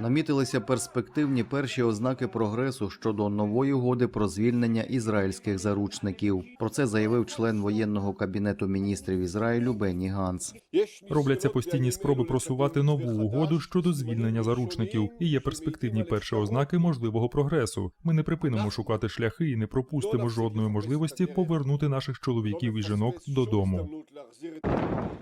Намітилися перспективні перші ознаки прогресу щодо нової угоди про звільнення ізраїльських заручників. Про це заявив член воєнного кабінету міністрів Ізраїлю Бенні Ганс. Робляться постійні спроби просувати нову угоду щодо звільнення заручників, і є перспективні перші ознаки можливого прогресу. Ми не припинимо шукати шляхи і не пропустимо жодної можливості повернути наших чоловіків і жінок додому.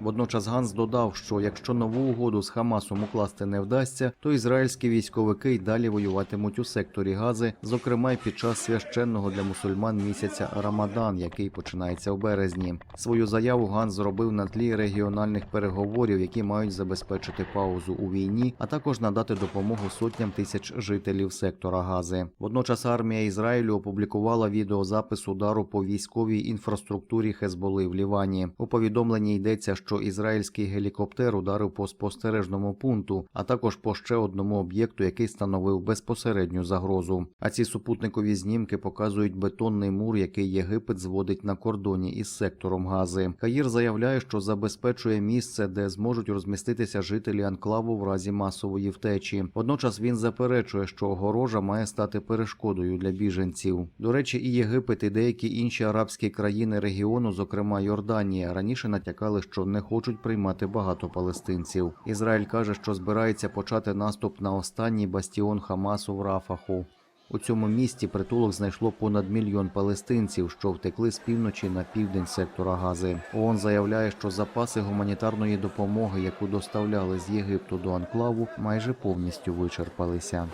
Водночас Ганс додав, що якщо нову угоду з Хамасом укласти не вдасться, то ізраїльські військовики й далі воюватимуть у секторі Гази, зокрема й під час священного для мусульман місяця Рамадан, який починається в березні. Свою заяву Ганс зробив на тлі регіональних переговорів, які мають забезпечити паузу у війні, а також надати допомогу сотням тисяч жителів сектора Гази. Водночас армія Ізраїлю опублікувала відеозапис удару по військовій інфраструктурі Хезболи в Лівані. У повідомленні йдеться, що ізраїльський гелікоптер ударив по спостережному пункту, а також по ще одному об'єкту, який становив безпосередню загрозу. А ці супутникові знімки показують бетонний мур, який Єгипет зводить на кордоні із сектором Гази. Каїр заявляє, що забезпечує місце, де зможуть розміститися жителі анклаву в разі масової втечі. Водночас він заперечує, що огорожа має стати перешкодою для біженців. До речі, і Єгипет, і деякі інші арабські країни регіону, зокрема Йорданія, раніше натякали, що не хочуть приймати багато палестинців. Ізраїль каже, що збирається почати наступ на останній бастіон Хамасу в Рафаху. У цьому місті притулок знайшло понад мільйон палестинців, що втекли з півночі на південь сектора Гази. ООН заявляє, що запаси гуманітарної допомоги, яку доставляли з Єгипту до анклаву, майже повністю вичерпалися.